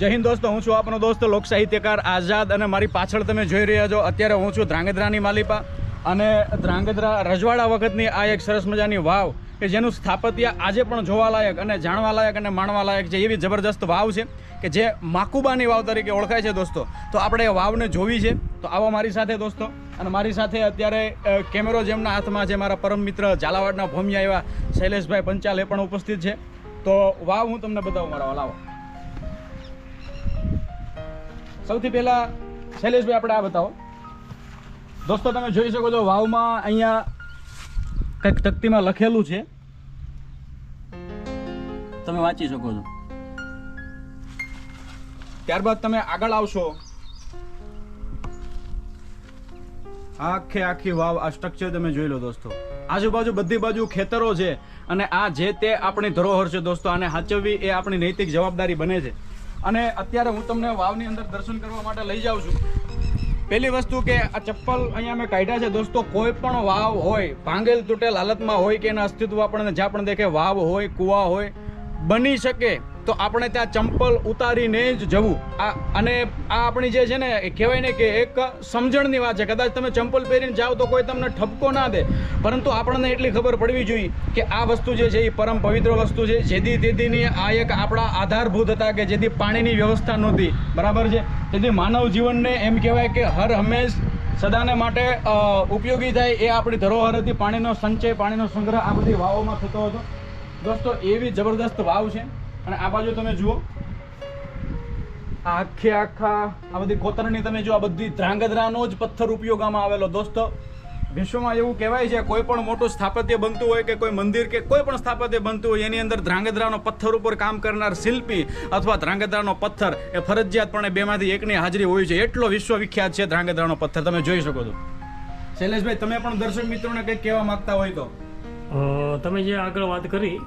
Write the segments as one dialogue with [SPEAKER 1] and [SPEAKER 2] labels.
[SPEAKER 1] જય હિન્દ દોસ્તો, હું છું આપનો દોસ્ત લોક સાહિત્યકાર આઝાદ અને મારી પાછળ તમે જોઈ રહ્યા છો, અત્યારે હું છું ધ્રાંગધ્રાની માલિપા. અને ધ્રાંગધ્રા રજવાડા વખતની આ એક સરસ મજાની વાવ કે જેનું સ્થાપત્ય આજે પણ જોવાલાયક અને જાણવાલાયક અને માણવાલાયક છે, એવી જબરજસ્ત વાવ છે કે જે માકુબાની વાવ તરીકે ઓળખાય છે દોસ્તો. તો આપણે એ વાવને જોવી છે. તો આવો મારી સાથે દોસ્તો. અને મારી સાથે અત્યારે કેમેરો જેમના હાથમાં છે મારા પરમ મિત્ર ઝાલાવાડના ભૂમિયા એવા શૈલેષભાઈ પંચાલ એ પણ ઉપસ્થિત છે. તો વાવ હું તમને બતાવું, મારા વાલાવો સૌથી પહેલા શૈલેષભાઈ, આપણે આ બતાવો. દોસ્તો, તમે જોઈ શકો છો, વાવમાં અહીંયા કંઈક તકતીમાં લખેલું છે. તમે વાંચી શકો છો. ત્યારબાદ તમે આગળ આવશો. આખે આખી વાવ, આ સ્ટ્રક્ચર તમે જોઈ લો દોસ્તો. આજુબાજુ બધી બાજુ ખેતરો છે અને આ જે તે આપણી ધરોહર છે દોસ્તો, આને સાચવવી એ આપણી નૈતિક જવાબદારી બને છે. અને અત્યારે હું તમને વાવની અંદર દર્શન કરવા માટે લઈ જાઉં છું. પહેલી વસ્તુ કે આ ચપ્પલ અહીંયા મેં કાઢ્યા છે દોસ્તો, કોઈ પણ વાવ હોય, ભાંગેલ તૂટેલ હાલતમાં હોય કે એના અસ્તિત્વ આપણને જ્યાં પણ દેખે વાવ હોય, કૂવા હોય બની શકે તો આપણે ત્યાં ચંપલ ઉતારીને જ જવું. આ, અને આ આપણી જે છે ને, એ કહેવાય ને કે એક સમજણની વાત છે. કદાચ તમે ચંપલ પહેરીને જાઓ તો કોઈ તમને ઠપકો ના દે. પરંતુ આપણને એટલી ખબર પડવી જોઈએ કે આ વસ્તુ જે છે એ પરમ પવિત્ર વસ્તુ છે. જેથી તેથીની આ એક આપણા આધારભૂત હતા કે જેથી પાણીની વ્યવસ્થા નહોતી. બરાબર છે? તેથી માનવ જીવનને એમ કહેવાય કે હર હંમેશ સદાને માટે ઉપયોગી થાય એ આપણી ધરોહર હતી પાણીનો સંચય, પાણીનો સંગ્રહ આ બધી વાવોમાં થતો હતો. દોસ્તો, એવી જબરદસ્ત વાવ છે. અને આ બાજુ તમે જુઓ. આખે આખા આ બધી કોતરણી તમે જો આ બધી ધ્રાંગધ્રાનો જ પથ્થર ઉપયોગમાં આવેલો દોસ્તો. વિશ્વમાં એવું કહેવાય છે, કોઈ પણ મોટું સ્થાપત્ય બનતું હોય કે કોઈ મંદિર કે કોઈ પણ સ્થાપત્ય બનતું હોય, એની અંદર ધ્રાંગધ્રાનો પથ્થર ઉપર કામ કરનાર શિલ્પી અથવા ધ્રાંગધ્રાનો પથ્થર એ ફરજિયાતપણે બેમાંથી એકની હાજરી હોય છે. એટલો વિશ્વવિખ્યાત છે ધ્રાંગધ્રાનો પથ્થર. તમે જોઈ શકો છો. શૈલેષભાઈ, તમે પણ દર્શક મિત્રોને કંઈક કહેવા માંગતા હોય તો.
[SPEAKER 2] તમે જે આગળ વાત કરી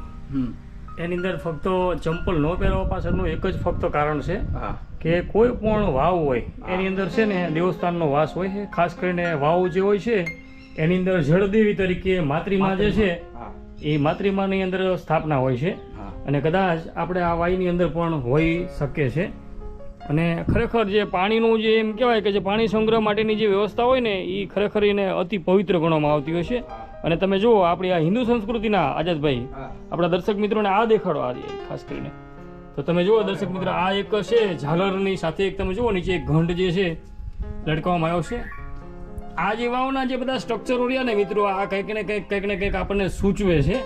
[SPEAKER 2] એની અંદર ફક્ત ચંપલ ન પહેરવા પાછળનું એક જ ફક્ત કારણ છે કે કોઈ પણ વાવ હોય એની અંદર છે ને દેવસ્થાનનો વાસ હોય છે. ખાસ કરીને વાવ જે હોય છે એની અંદર જળદેવી તરીકે માતૃમા જે છે એ માતૃમાની અંદર સ્થાપના હોય છે. અને કદાચ આપણે આ વાયની અંદર પણ હોઈ શકે છે. અને ખરેખર જે પાણીનું જે એમ કહેવાય કે જે પાણી સંગ્રહ માટેની જે વ્યવસ્થા હોય ને એ ખરેખર એને અતિ પવિત્ર ગણવામાં આવતી હોય છે. અને તમે જુઓ આપણી આ હિન્દુ સંસ્કૃતિના આઝાદભાઈ આપણા દર્શક મિત્રોને આ દેખાડો આ ખાસ કરીને. તો તમે જુઓ દર્શક મિત્રો આ એક છે ઝાલરની સાથે એક તમે જુઓ નીચે એક ઘંટ જે છે લટકાવવામાં આવ્યો છે. આ જે વાવના જે બધા સ્ટ્રક્ચરો રહ્યા ને મિત્રો આ કંઈક ને કંઈક કંઈક ને કંઈક આપણને સૂચવે છે.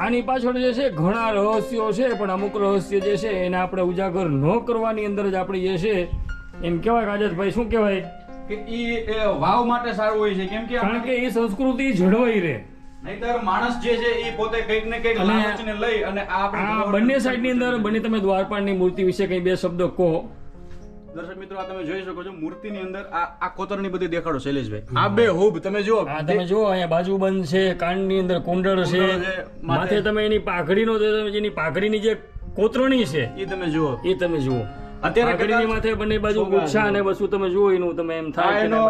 [SPEAKER 2] આની પાછળ જે છે ઘણા રહસ્યો છે પણ અમુક રહસ્ય જે છે એને આપણે ઉજાગર ન કરવાની અંદર જ આપણી જે છે એમ કહેવાય કે આઝાદભાઈ શું કહેવાય?
[SPEAKER 1] કે ઈ એ વાવ માટે સારું હોય છે. કેમ કે
[SPEAKER 2] કારણ કે એ સંસ્કૃતિ જળવાઈ રહે.
[SPEAKER 1] નહીતર માણસ જે છે એ પોતે કંઈક ને કંઈક લાલચને લઈ અને આ
[SPEAKER 2] બંને સાઈડની અંદર બંને તમે દ્વારપાળની મૂર્તિ વિશે કંઈ બે શબ્દ કહો.
[SPEAKER 1] દર્શક મિત્રો આ તમે જોઈ શકો છો મૂર્તિની અંદર આ આ કોતરની બધી દેખાડો શૈલેષભાઈ. આ બે હુબ તમે જુઓ.
[SPEAKER 2] આ તમે જુઓ અહીંયા બાજુબંધ છે કાનની અંદર કુંડળ છે.
[SPEAKER 1] માથે-
[SPEAKER 2] તમે એની પાઘડીનો નો તમે જેની પાઘડીની જે કોતરણી છે
[SPEAKER 1] એ તમે જુઓ.
[SPEAKER 2] એ તમે જુઓ.
[SPEAKER 1] અત્યારે
[SPEAKER 2] પાઘડીની માથે બંને બાજુ ગુચ્છા અને વસ્તુ તમે જુઓ એનું તમે એમ થાય
[SPEAKER 1] એનો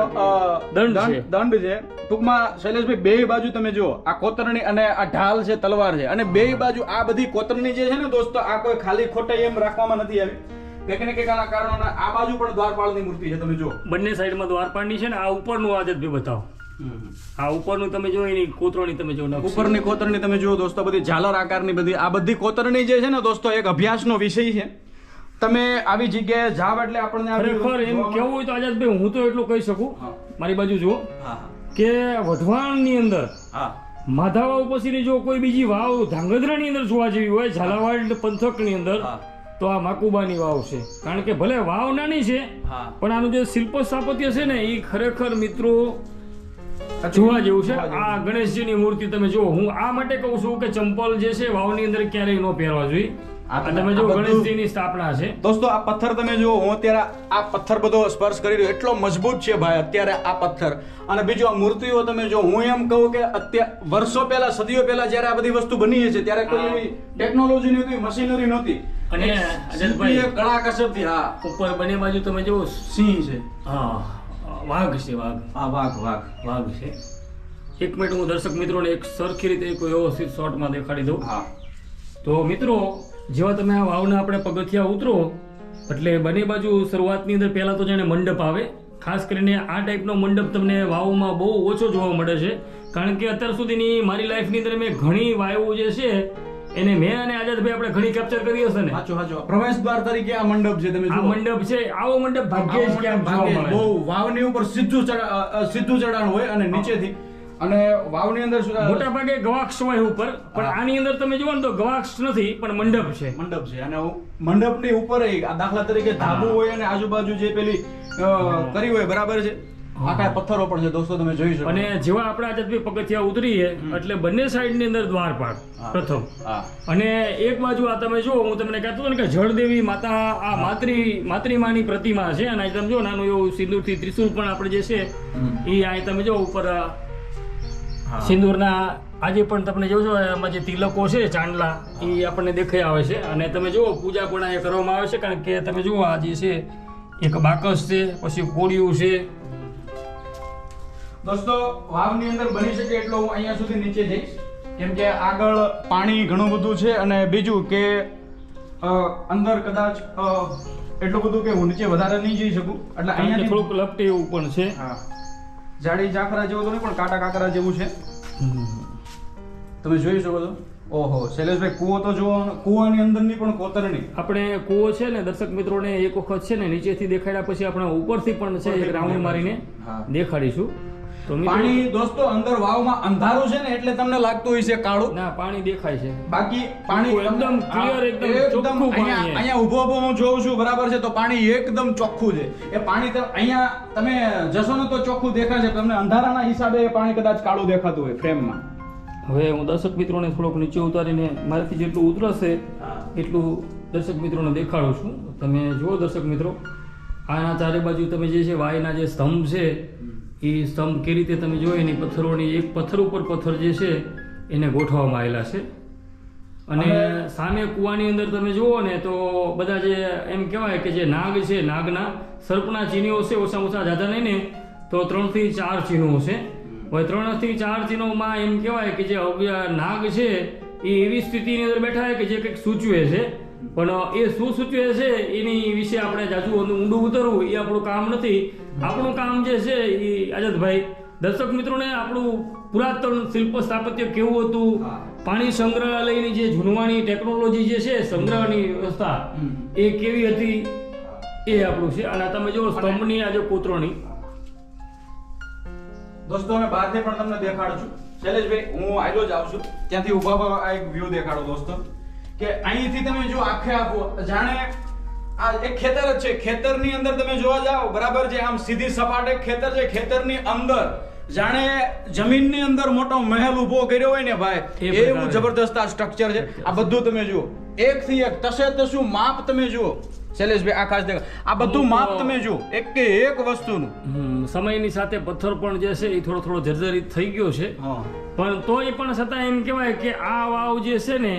[SPEAKER 2] દંડ છે.
[SPEAKER 1] દંડ છે. ટૂંકમાં શૈલેષભાઈ બે બાજુ તમે જુઓ. આ કોતરણી અને આ ઢાલ છે તલવાર છે. અને બે બાજુ આ બધી કોતરણી જે છે ને દોસ્તો આ કોઈ ખાલી ખોટા એમ રાખવામાં નથી આવી. કંઈક ને કંઈક આના કારણો આ બાજુ પણ દ્વારપાળની મૂર્તિ છે તમે જુઓ.
[SPEAKER 2] બંને સાઈડમાં દ્વારપાળની છે ને આ ઉપરનું આજે બી બતાવો. આ ઉપરનું તમે જો એની કોતરણી તમે જો
[SPEAKER 1] ઉપરની કોતરણી તમે જુઓ દોસ્તો બધી ઝાલર આકારની બધી. આ બધી કોતરણી જે છે ને દોસ્તો એક અભ્યાસનો વિષય છે. તમે આવી જગ્યાએ જાવ એટલે આપણને
[SPEAKER 2] ખરેખર એમ કેવું હોય તો આઝાદભાઈ હું તો એટલું કહી શકું. મારી બાજુ જુઓ. કે વઢવાણની અંદર
[SPEAKER 1] હા.
[SPEAKER 2] માધાવાવ પછીની જો કોઈ બીજી વાવ ધાંગધ્રાની અંદર જોવા જેવી હોય ઝાલાવાડ પંથકની અંદર તો આ માકુબાની વાવ છે. કારણ કે ભલે વાવ નાની છે પણ આનું જે શિલ્પ સ્થાપત્ય છે ને એ ખરેખર મિત્રો જોવા જેવું છે. આ ગણેશજીની મૂર્તિ તમે જુઓ. હું આ માટે કહું છું કે ચંપલ જે છે વાવની અંદર ક્યારેય ન પહેરવા જોઈએ.
[SPEAKER 1] તમે-
[SPEAKER 2] તમે જો ગણેશજીની સ્થાપના છે.
[SPEAKER 1] દોસ્તો આ પથ્થર તમે જુઓ હું અત્યારે આ પથ્થર બધો સ્પર્શ કરી રહ્યો એટલો મજબૂત છે ભાઈ અત્યારે આ પથ્થર. અને બીજું આ મૂર્તિઓ તમે જો હું એમ કહું કે અત્યારે વર્ષો પહેલા સદીઓ પહેલા જ્યારે આ બધી વસ્તુ બની છે ત્યારે કોઈ એવી ટેકનોલોજી નહોતી મશીનરી નહોતી.
[SPEAKER 2] અને અજયભાઈ-
[SPEAKER 1] કળા કસરથી હા.
[SPEAKER 2] ઉપર બંને બાજુ તમે જુઓ
[SPEAKER 1] સિંહ છે.
[SPEAKER 2] હા વાઘ છે વાઘ.
[SPEAKER 1] આ વાઘ વાઘ.
[SPEAKER 2] વાઘ છે. એક મિનિટ હું દર્શક મિત્રોને એક સરખી રીતે એક વ્યવસ્થિત શોર્ટમાં દેખાડી દઉં.
[SPEAKER 1] હા.
[SPEAKER 2] તો મિત્રો જેવા તમે આ વાવના આપણે પગથિયા ઉતરો એટલે બંને બાજુ શરૂઆતની અંદર પહેલાં તો જાણે મંડપ આવે ખાસ કરીને આ ટાઈપનો મંડપ તમને વાવમાં બહુ ઓછો જોવા મળે છે કારણ કે અત્યાર સુધીની મારી લાઈફની અંદર મેં ઘણી વાયુ જે છે એને મેં અને આઝાદભાઈ આપણે ઘણી કેપ્ચર કરી હશે ને.
[SPEAKER 1] સાચો સાચો. પ્રવેશ દ્વાર તરીકે આ મંડપ છે તમે
[SPEAKER 2] આ મંડપ છે આવો મંડપ ભાગ્યે જ ક્યાંક જોવા મળે.
[SPEAKER 1] બહુ વાવની ઉપર સીધું સીધું ચડાણ હોય અને નીચેથી અને વાવની અંદર શું-
[SPEAKER 2] મોટા ભાગે ગવાક્ષ હોય ઉપર પણ આની અંદર તમે જુઓ ને તો ગવાક્ષ નથી પણ મંડપ છે.
[SPEAKER 1] મંડપ છે. અને મંડપની ઉપર દાખલા તરીકે ધાબુ હોય અને આજુબાજુ જે પેલી કરી હોય બરાબર છે? આ પથ્થરો પણ છે દોસ્તો તમે જોઈ શકો.
[SPEAKER 2] અને જેવા આપણે આઝાદભાઈ પગથિયા ઉતરીએ એટલે બંને સાઈડની અંદર દ્વારપાળ. પ્રથમ. અને એક બાજુ આ તમે જુઓ હું તમને કહેતો હતો ને કે જળદેવી માતા આ માતૃ માતૃમાની પ્રતિમા છે અને તમે જો નાનું એવું સિંદૂરથી ત્રિશુલ પણ આપણે જે છે એ આ તમે જો ઉપર. સિંદૂરના આજે પણ તમે જોશો એમાં જે તિલકો છે ચાંદલા એ આપણને દેખાઈ આવે છે. અને તમે જુઓ પૂજા પણ અહીંયા કરવામાં આવે છે કારણ કે તમે જુઓ આ જે છે એક બાકસ છે પછી કોળિયું છે.
[SPEAKER 1] દોસ્તો વાવની અંદર બની શકે એટલો હું અહીંયા સુધી નીચે જઈશ. કેમ કે આગળ પાણી ઘણું બધું છે અને બીજું કે અંદર કદાચ એટલું બધું કે હું નીચે વધારે નહીં જઈ શકું. એટલે અહીંયા
[SPEAKER 2] થોડુંક લપટે એવું પણ છે.
[SPEAKER 1] હા. જાડી જાખરા જેવું તો નહીં પણ કાંટા કાંકરા જેવું છે. તમે જોઈ શકો છો. ઓહો શૈલેષભાઈ કૂવો તો જુઓ કૂવાની અંદરની પણ કોતરણી.
[SPEAKER 2] આપણે કૂવો છે ને દર્શક મિત્રોને એક વખત છે ને નીચેથી દેખાડ્યા પછી આપણે ઉપરથી પણ છે એક રાઉન્ડ મારીને દેખાડીશું.
[SPEAKER 1] પાણી દોસ્તો અંદર વાવમાં અંધારું છે ને એટલે તમને લાગતું હોય છે કાળું.
[SPEAKER 2] ના પાણી દેખાય છે.
[SPEAKER 1] બાકી પાણી
[SPEAKER 2] એકદમ
[SPEAKER 1] ક્લિયર
[SPEAKER 2] એકદમ ચોખ્ખું પાણી
[SPEAKER 1] અહીંયા
[SPEAKER 2] છે.
[SPEAKER 1] ઊભો ઊભો હું જોઉં છું બરાબર છે? તો પાણી એકદમ ચોખ્ખું છે. એ પાણી તો અહીંયા તમે જશો ને તો ચોખ્ખું દેખાશે તમને અંધારાના હિસાબે એ પાણી કદાચ કાળું દેખાતું હોય ફ્રેમમાં.
[SPEAKER 2] હવે હું દર્શક મિત્રોને થોડોક નીચે ઉતારીને મારાથી જેટલું ઉતરશે એટલું દર્શક મિત્રોને દેખાડું છું. તમે જુઓ દર્શક મિત્રો આના ચારે બાજુ તમે જે છે વાયના જે સ્તંભ છે એ સ્તંભ કે રીતે તમે જોઈ એની પથ્થરોની એક પથ્થર ઉપર પથ્થર જે છે એને ગોઠવવામાં આવેલા છે. અને સામે કૂવાની અંદર તમે જુઓ ને તો બધા જે એમ કહેવાય કે જે નાગ છે નાગના સર્પના ચીનીઓ છે ઓછામાં ઓછા જાતા નહીં ને તો ત્રણથી ચાર ચીનો છે. હવે ત્રણથી ચાર ચીનોમાં એમ કહેવાય કે જે નાગ છે એ એવી સ્થિતિની અંદર બેઠા છે કે જે કંઈક સૂચવે છે. પણ એ શું સૂચવે છે એની વિશે આપણે જાજુ ઊંડું ઉતરવું એ આપણું કામ નથી. આપણું કામ જે છે એ આઝાદભાઈ દર્શક મિત્રોને આપણું પુરાતન શિલ્પ સ્થાપત્ય કેવું હતું. પાણી સંગ્રહાલયની જે જૂનવાણી ટેકનોલોજી જે છે સંગ્રહની વ્યવસ્થા એ કેવી હતી? એ આપણું છે. અને તમે જો સ્તંભની આજે કોતરણી.
[SPEAKER 1] દોસ્તો અમે બહારથી પણ તમને દેખાડું છું. શૈલેષભાઈ હું આયલો જ આવું છું. ત્યાંથી ઊભા આ એક વ્યૂ દેખાડો દોસ્તો. કે અહીંથી તમે જો આખે આખું જાણે આ એક ખેતર જ છે. ખેતરની અંદર તમે જોવા જાઓ બરાબર છે? આમ સીધી સપાટે ખેતર છે. ખેતરની અંદર જાણે જમીનની અંદર મોટો મહેલ ઊભો કર્યો હોય ને ભાઈ એવું જબરદસ્ત આ સ્ટ્રક્ચર છે. આ બધું તમે જુઓ. એક થી એક તસે તસું માપ તમે જુઓ. શૈલેષભાઈ આ ખાસ દેખો આ બધું માપ તમે જો એક કે એક વસ્તુનું.
[SPEAKER 2] સમયની સાથે પથ્થર પણ જે છે એ થોડો થોડો જર્જરિત થઈ ગયો છે. પણ તોય પણ છતાં એમ કહેવાય કે આ વાવ જે છે ને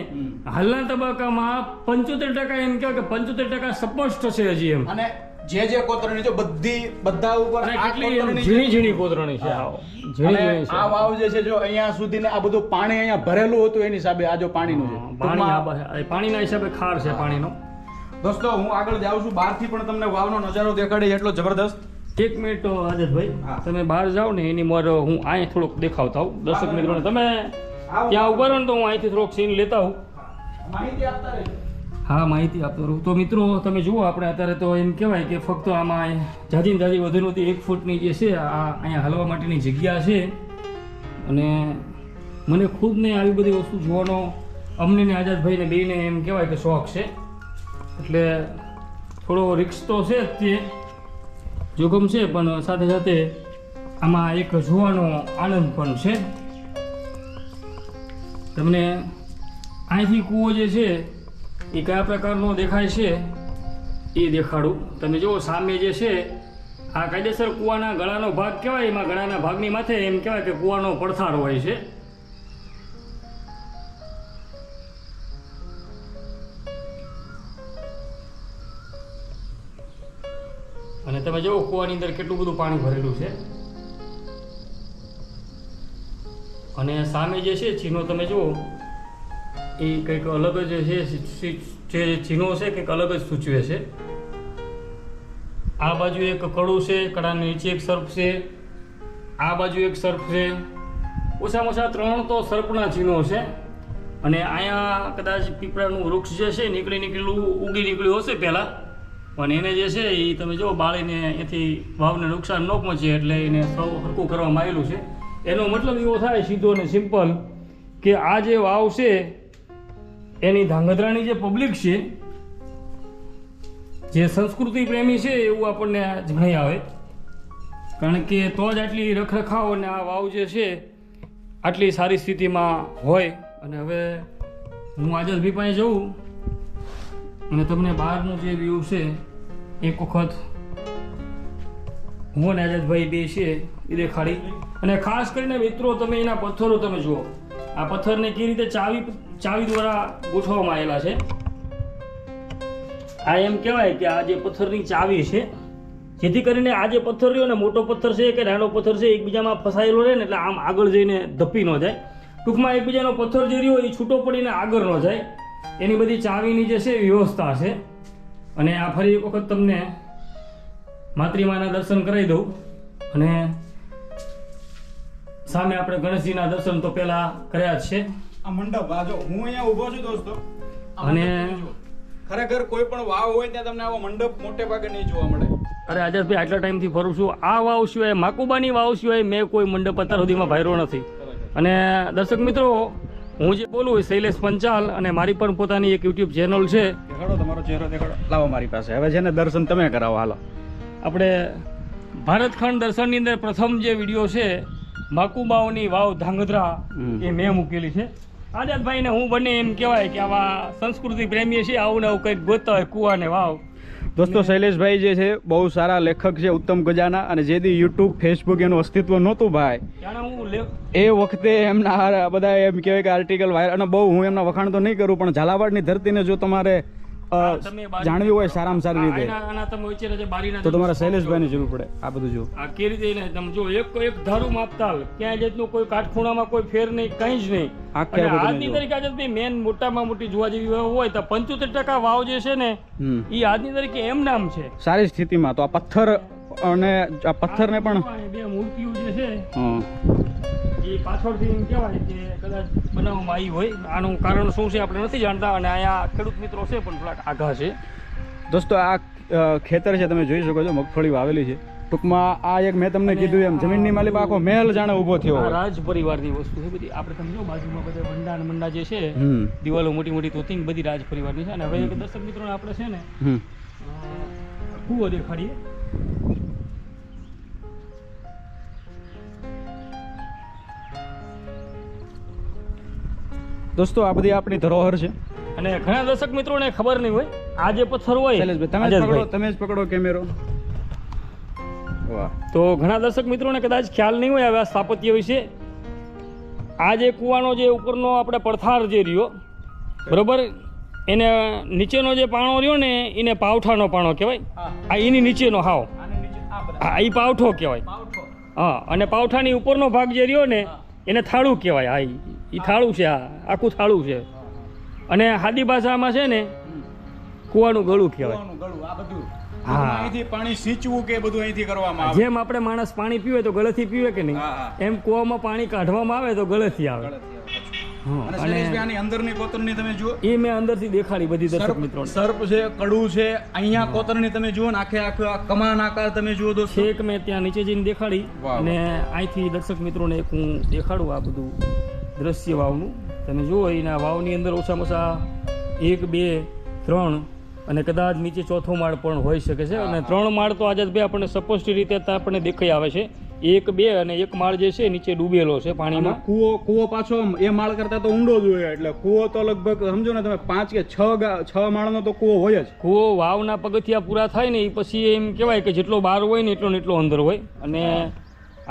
[SPEAKER 2] હાલના તબક્કામાં પંચોતેર ટકા એમ કહેવાય કે પંચોતેર ટકા સ્પષ્ટ છે હજી એમ.
[SPEAKER 1] અને જે જે કોતરણી છે બધી બધા ઉપર
[SPEAKER 2] ઝીણી ઝીણી કોતરણી છે
[SPEAKER 1] આ વાવ. જે છે જો અહીંયા સુધી આ બધું પાણી અહીંયા ભરેલું હતું એની હિસાબે આ જો પાણીનું છે.
[SPEAKER 2] પાણીના હિસાબે ખાર છે પાણીનો.
[SPEAKER 1] દોસ્તો હું આગળ જાઉં છું. બહારથી પણ તમને વાવનો નજારો દેખાડે એટલો જબરદસ્ત.
[SPEAKER 2] એક મિનિટ આઝાદભાઈ તમે બહાર જાઓ ને એની મારે હું અહીં થોડોક દેખાવતા હું દર્શક મિત્રોને તમે ત્યાં ઊભા રહો ને તો હું અહીંથી થોડોક સીન લેતા હું
[SPEAKER 1] માહિતી આપતા રહેજો.
[SPEAKER 2] હા માહિતી આપતો રહું. તો મિત્રો તમે જુઓ આપણે અત્યારે તો એમ કહેવાય કે ફક્ત આમાં જાજી ને જાજી વધુ નહોતી એક ફૂટની જે છે આ અહીંયા હલવા માટેની જગ્યા છે. અને મને ખુદને આવી બધી વસ્તુ જોવાનો અમને ને આઝાદભાઈને બેને એમ કહેવાય કે શોખ છે. એટલે થોડો રિક્સ તો છે જ તે, જોખમ છે, પણ સાથે સાથે આમાં એક જોવાનો આનંદ પણ છે. તમને અહીંથી કૂવો જે છે, એ કયા પ્રકારનો દેખાય છે, એ દેખાડું. તમે જુઓ, સામે જે છે, આ કાયદેસર કૂવાના ગળાનો ભાગ કહેવાય, એમાં ગળાના ભાગની માથે એમ કહેવાય કે કૂવાનો પડથાર હોય છે. અને તમે જુઓ, કૂવાની અંદર કેટલું બધું પાણી ભરેલું છે. અને સામે જે છે, ચીનો તમે જુઓ, એ કંઈક અલગ જ છે, જે ચીનો છે, કંઈક અલગ જ સૂચવે છે. આ બાજુ એક કડું છે કડાની નીચે એક સર્પ છે. આ બાજુ એક સર્પ છે. ઓછામાં ઓછા ત્રણ તો સર્પના ચીનો છે. અને અહીંયા કદાચ પીપળાનું વૃક્ષ જે છે, નીકળી નીકળેલું ઉગી નીકળ્યું હશે પહેલાં. પણ એને જે છે એ તમે જો બાળીને એથી વાવને નુકસાન ન પહોંચે એટલે એને સૌ હરકું કરવામાં આવેલું છે. એનો મતલબ એવો થાય સીધો અને સિમ્પલ કે આ જે વાવ છે, એની ધાંગધ્રાની જે પબ્લિક છે, જે સંસ્કૃતિ પ્રેમી છે એવું આપણને જણાઈ આવે. કારણ કે તો જ આટલી રખરખાવ અને આ વાવ જે છે, આટલી સારી સ્થિતિમાં હોય. અને હવે હું આઝાદભાઈ પાસે જઉં અને તમને બહારનું જે વ્યૂ છે, એક વખત હું અને આઝાદભાઈ બે છે એ દેખાડી. અને ખાસ કરીને મિત્રો, તમે એના પથ્થરો તમે જુઓ. આ પથ્થરને કેવી રીતે ચાવી ચાવી દ્વારા ગોઠવવામાં આવેલા છે? આ એમ કહેવાય કે આ જે પથ્થરની ચાવી છે, જેથી કરીને આ જે પથ્થર રહ્યો ને, મોટો પથ્થર છે કે નાનો પથ્થર છે, એકબીજામાં ફસાયેલો રહે ને, એટલે આમ આગળ જઈને ધપી ન જાય. ટૂંકમાં એકબીજાનો પથ્થર જે રહ્યો એ છૂટો પડીને આગળ ન જાય. એની બધી ચાવીની જે છે વ્યવસ્થા છે. અને આ ફરી એક વખત તમને માતૃમાના દર્શન કરાવી દઉં. અને સામે આપણે ગણેશજીના દર્શન તો પહેલા કર્યા જ છે.
[SPEAKER 1] આ મંડપ આ જો હું અહીંયા ઊભો છું દોસ્તો.
[SPEAKER 2] અને-.
[SPEAKER 1] ખરેખર કોઈ પણ વાવ હોય ત્યાં તમને આવો મંડપ મોટે ભાગે નહીં જોવા મળે.
[SPEAKER 2] અરે આઝાદભાઈ આટલા ટાઈમથી ફરું છું. આ વાવ સિવાય માકુબાની વાવ સિવાય મેં કોઈ મંડપ અત્યાર સુધીમાં ભાર્યો નથી. અને દર્શક મિત્રો હું જે બોલું એ શૈલેષ પંચાલ અને મારી પણ પોતાની એક યુટ્યુબ ચેનલ છે.
[SPEAKER 1] દેખાડો તમારો ચહેરો દેખાડો. લાવો મારી પાસે. હવે છે ને દર્શન તમે કરાવો હાલો.
[SPEAKER 2] આપણે ભારતખંડ દર્શનની અંદર પ્રથમ જે વીડિયો છે માકુબાઓની વાવ ધાંગધ્રા એ મેં મૂકેલી છે. આઝાદભાઈને હું બંને એમ કહેવાય કે આવા સંસ્કૃતિ પ્રેમી છે આવું ને આવું કંઈક ગોતતા હોય કુવા ને વાવ.
[SPEAKER 1] દોસ્તો શૈલેષભાઈ જે છે બહુ સારા લેખક છે ઉત્તમ ગજાના અને જે દી યુટ્યુબ ફેસબુક એનું અસ્તિત્વ નહોતું ભાઈ. એ વખતે એમના બધા એમ કહેવાય કે આર્ટિકલ વાયર અને બહુ હું એમના વખાણ તો નહીં કરું પણ ઝાલાવાડની ધરતીને જો તમારે જાણવી હોય સારામાં સારી રીતે. તો
[SPEAKER 2] તમે
[SPEAKER 1] તમારે શૈલેષભાઈની જરૂર પડે. આ બધું જો
[SPEAKER 2] આ કે રીતે એને તમે જો એક એક ધારું માપતાલ. ક્યાંય જાતનું કોઈ કાટખૂણામાં કોઈ ફેર નહીં કંઈ જ નહીં. આજની તરીકે આજે મેન મોટામાં મોટી જોવા જેવી હોય તો પંચોતેર ટકા વાવ જે છે ને એ આજની તરીકે એમ નામ છે.
[SPEAKER 1] સારી સ્થિતિમાં તો આ પથ્થર અને આ પથ્થરને પણ
[SPEAKER 2] બે મૂર્તિઓ જે છે. એ પાછળથી એમ કહેવાય કે કદાચ બનાવવામાં આવી હોય. આનું કારણ શું છે આપણે નથી જાણતા અને અહીંયા ખેડૂત મિત્રો છે પણ થોડાક આઘા છે.
[SPEAKER 1] દોસ્તો આ ખેતર છે તમે જોઈ શકો છો મગફળી વાવેલી છે. ટૂંકમાં આ એક મેં તમને કીધું એમ જમીનની માલિક આખો મહેલ જાણે ઊભો થયો
[SPEAKER 2] રાજ પરિવારની વસ્તુ છે બધી. આપણે તમે જો બાજુમાં બધા ને મંડા જે છે દિવાલો મોટી મોટી તોતિંગ બધી રાજ પરિવારની છે. અને હવે દર્શક મિત્રો આપણે છે ને કુવો દેખાડીએ.
[SPEAKER 1] દોસ્તો આ બધી આપણી ધરોહર છે.
[SPEAKER 2] અને ઘણા દર્શક મિત્રોને ખબર નહીં હોય આ જે પથ્થર હોય.
[SPEAKER 1] તમે જ પકડો તમે જ પકડો કેમેરો. વાહ.
[SPEAKER 2] તો ઘણા દર્શક મિત્રોને કદાચ ખ્યાલ નહીં હોય આવ્યા આ સ્થાપત્ય વિશે. આ જે કૂવાનો જે ઉપરનો આપણે પડથાર જે રહ્યો બરોબર? એને નીચેનો જે પાણો રહ્યો ને એને પાવઠાનો પાણો કહેવાય. આ એની નીચેનો હાવ હા એ પાવઠો કહેવાય. હા અને પાવઠાની ઉપરનો ભાગ જે રહ્યો ને એને થાળું કહેવાય. હા એ થાળું છે આ આખું થાળું છે. અને હાદી ભાષામાં છે ને કુવાનું ગળું કહેવાય. જેમ આપણે માણસ પાણી પીવે તો ગળેથી પીવે કે નહીં. એમ કૂવામાં પાણી કાઢવામાં આવે તો ગળેથી આવે. એ મેં અંદરથી દેખાડી બધી દર્શક
[SPEAKER 1] સર્પ સર્પ છે કડું છે અહીંયા કોતરની તમે જુઓ ને આખે આખો કમાન આકાર તમે જુઓ તો
[SPEAKER 2] છેક મેં ત્યાં નીચે જઈને દેખાડી અને અહીંથી દર્શક મિત્રોને એક હું દેખાડું આ બધું. દ્રશ્ય વાવનું. તમે જુઓ એના વાવની અંદર ઓછામાં ઓછા એક બે ત્રણ અને કદાચ નીચે ચોથો માળ પણ હોઈ શકે છે. અને ત્રણ માળ તો આજે ભાઈ આપણને સ્પષ્ટ રીતે આપણને દેખાઈ આવે છે. એક બે અને એક માળ જે છે નીચે ડૂબેલો છે પાણીમાં.
[SPEAKER 1] કૂવો કૂવો પાછો એ માળ કરતા તો ઊંડો જ હોય એટલે કૂવો તો લગભગ સમજો ને તમે પાંચ કે છ ગા- છ માળનો તો કૂવો હોય જ.
[SPEAKER 2] કૂવો વાવના પગથિયા પૂરા થાય ને એ પછી એમ કહેવાય કે જેટલો બહાર હોય ને એટલો ને એટલો અંદર હોય. અને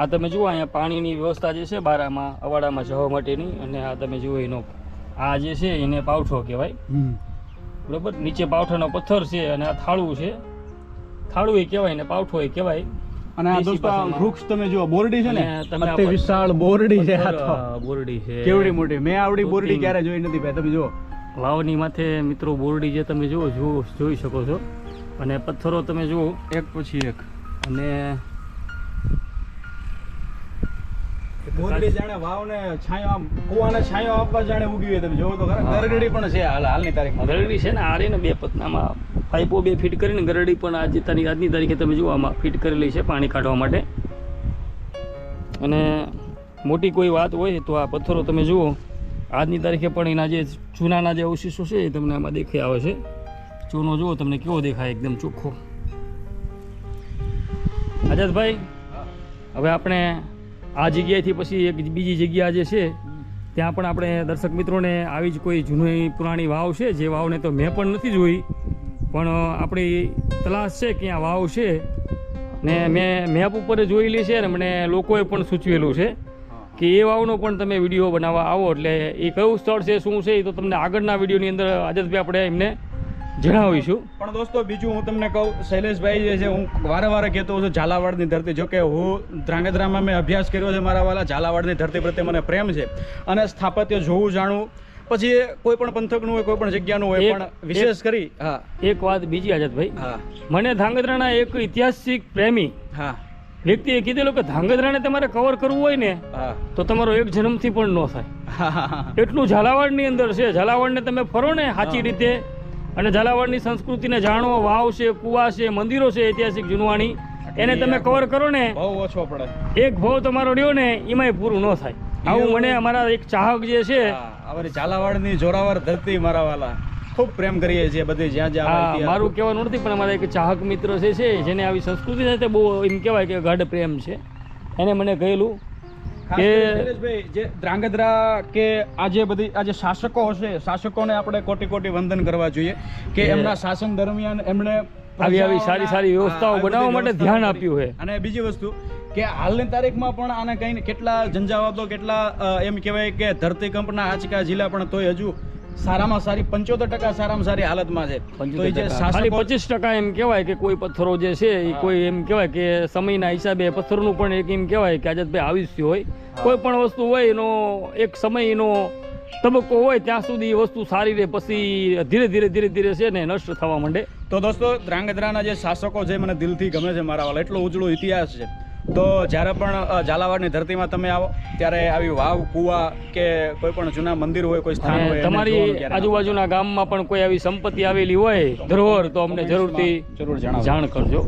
[SPEAKER 2] આ તમે જુઓ અહીંયા પાણીની વ્યવસ્થા જે છે બારામાં અવાડામાં જવા માટેની અને આ તમે જુઓ એનો આ જે છે એને પાવઠો કહેવાય. બરોબર? નીચે પાવઠાનો પથ્થર છે અને આ થાળું છે. થાળું એ કહેવાય ને પાવઠો એ કહેવાય.
[SPEAKER 1] અને આ દોસ્તો વૃક્ષ તમે જુઓ બોરડી છે ને?
[SPEAKER 2] તમે
[SPEAKER 1] વિશાળ બોરડી છે આ તો.
[SPEAKER 2] બોરડી છે.
[SPEAKER 1] કેવડી મોટી? મેં આવડી બોરડી ક્યારે જોઈ નથી ભાઈ તમે જુઓ.
[SPEAKER 2] વાવની માથે મિત્રો બોરડી જે તમે જુઓ જુઓ જોઈ શકો છો. અને પથ્થરો તમે જુઓ.
[SPEAKER 1] એક પછી એક.
[SPEAKER 2] અને
[SPEAKER 1] મોરબી જાણે વાવને છાંયો આમ કુવાને છાંયો આપવા જાણે ઉગી હોય તમે જોવો તો ખરા. ગરગડી પણ છે હાલ હાલની તારીખમાં.
[SPEAKER 2] ગરડી છે ને આ ને બે પતનામાં પાઇપો બે ફિટ કરીને ગરડી પણ આજે તારીખ આજની તારીખે તમે જુઓ આમાં ફિટ કરેલી છે પાણી કાઢવા માટે. અને મોટી કોઈ વાત હોય તો આ પથ્થરો તમે જુઓ. આજની તારીખે પણ એના જે જૂનાના જે અવશેષો છે એ તમને આમાં દેખાઈ આવે છે. ચૂનો જુઓ તમને કેવો દેખાય એકદમ ચોખ્ખો. આઝાદભાઈ હવે આપણે આ જગ્યાએથી પછી એક બીજી જગ્યા જે છે, ત્યાં પણ આપણે દર્શક મિત્રોને આવી જ કોઈ જૂની પુરાણી વાવ છે, જે વાવને તો મેં પણ નથી જોઈ, પણ આપણી તલાશ છે કે આ વાવ છે. ને મેં મેપ ઉપર જોયેલી છે ને મને લોકોએ પણ સૂચવેલું છે કે એ વાવનો પણ તમે વીડિયો બનાવવા આવો. એટલે એ કયું સ્થળ છે, શું છે, એ તો તમને આગળના વિડીયોની અંદર આજે આપણે એમને જણાવીશું.
[SPEAKER 1] પણ દોસ્તો બીજું હું તમને કહું શૈલેષભાઈ જે છે હું વારંવાર વારે કહેતો છું ઝાલાવાડની ધરતી. જોકે હું ધ્રાંગધ્રામાં મેં અભ્યાસ કર્યો છે મારા વાલા ઝાલાવાડની ધરતી પ્રત્યે મને પ્રેમ છે. અને સ્થાપત્ય જોવું જાણવું પછી કોઈ પણ પંથકનું હોય કોઈ પણ જગ્યાનું હોય પણ વિશેષ કરી હા.
[SPEAKER 2] એક વાત બીજી આઝાદભાઈ.
[SPEAKER 1] હા.
[SPEAKER 2] મને ધ્રાંગધ્રાના એક ઐતિહાસિક પ્રેમી
[SPEAKER 1] હા.
[SPEAKER 2] વ્યક્તિએ કીધેલું કે ધાંગધ્રાને તમારે કવર કરવું હોય ને તો તમારો એક જન્મથી પણ ન થાય. એટલું ઝાલાવાડની અંદર છે. ઝાલાવાડને તમે ફરો ને સાચી રીતે. અને ઝાલાવાડની સંસ્કૃતિને જાણો વાવ છે કુવા છે મંદિરો છે ઐતિહાસિક જૂનવાણી. એને તમે કવર કરો ને
[SPEAKER 1] બહુ ઓછો પડે.
[SPEAKER 2] એક ભાવ તમારો રહ્યો ને એમાંય પૂરું ન થાય. આવું મને અમારા એક ચાહક જે છે
[SPEAKER 1] અમારી ઝાલાવાડની જોરાવર ધરતી મારા વાલા. ખૂબ પ્રેમ કરીએ છીએ બધી જ્યાં જ્યાં
[SPEAKER 2] મારું કહેવાનું નથી પણ અમારા એક ચાહક મિત્ર છે જેને આવી સંસ્કૃતિ સાથે બહુ એમ કહેવાય કે ગાઢ પ્રેમ છે એને મને કહેલું કે
[SPEAKER 1] જે ધ્રાંગધ્રા કે આજે બધી આજે શાસકો હશે શાસકોને આપણે કોટી કોટી વંદન કરવા જોઈએ કે એમના શાસન દરમિયાન એમણે
[SPEAKER 2] આવી આવી સારી સારી વ્યવસ્થાઓ બનાવવા માટે ધ્યાન આપ્યું છે
[SPEAKER 1] અને બીજી વસ્તુ કે હાલની તારીખમાં પણ આને કઈ કેટલા ઝંઝાવાતો કેટલા એમ કહેવાય કે ધરતીકંપના આંચકા જિલ્લા પણ તોય હજુ સારામાં સારી પંચોતેર ટકા સારામાં સારી હાલતમાં છે. તો એ જે
[SPEAKER 2] ખાલી પચીસ ટકા એમ કહેવાય કે કોઈ પથ્થરો જે છે એ કોઈ એમ કહેવાય કે સમયના હિસાબે પથ્થરનું પણ એક એમ કહેવાય કે આઝાદભાઈ આયુષ્ય હોય. કોઈ પણ વસ્તુ હોય એનો એક સમય એનો તબક્કો હોય ત્યાં સુધી વસ્તુ સારી રહે પછી ધીરે ધીરે ધીરે ધીરે છે ને નષ્ટ થવા માંડે.
[SPEAKER 1] તો દોસ્તો ધ્રાંગધ્રાના જે શાસકો છે મને દિલથી ગમે છે મારા વાળા એટલો ઉજળો ઇતિહાસ છે. તો જ્યારે પણ ઝાલાવાડની ધરતીમાં તમે આવો ત્યારે આવી વાવ કુવા કે કોઈ પણ જૂના મંદિર હોય કોઈ સ્થાન હોય
[SPEAKER 2] તમારી આજુબાજુના ગામમાં પણ કોઈ આવી સંપત્તિ આવેલી હોય ધરોહર તો અમને જરૂરથી
[SPEAKER 1] જરૂર
[SPEAKER 2] જાણ કરજો.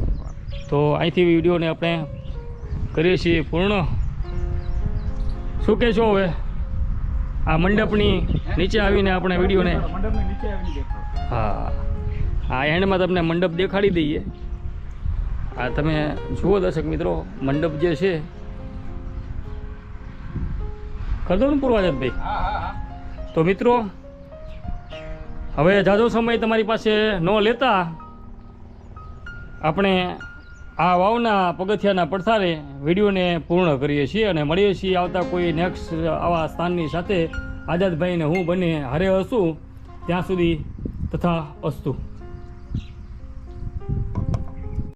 [SPEAKER 2] તો અહીંથી વિડીયોને આપણે કરીએ છીએ પૂર્ણ. શું કહેશો હવે? આ મંડપની નીચે આવીને આપણે વિડીયોને
[SPEAKER 1] મંડપની નીચે આવીને દેખાડો.
[SPEAKER 2] હા આ એન્ડમાં તમને મંડપ દેખાડી દઈએ. આ તમે જુઓ દર્શક મિત્રો મંડપ જે છે કરદો ને
[SPEAKER 1] પૂર્વાજનભાઈ
[SPEAKER 2] તો મિત્રો હવે જાજો સમય તમારી પાસે ન લેતા આપણે આ વાવના પગથિયાના પડથારે વિડીયોને પૂર્ણ કરીએ છીએ અને મળીએ છીએ આવતા કોઈ નેક્સ્ટ આવા સ્થાનની સાથે. આઝાદભાઈને હું બને હારે હશું ત્યાં સુધી તથા અસ્તુ.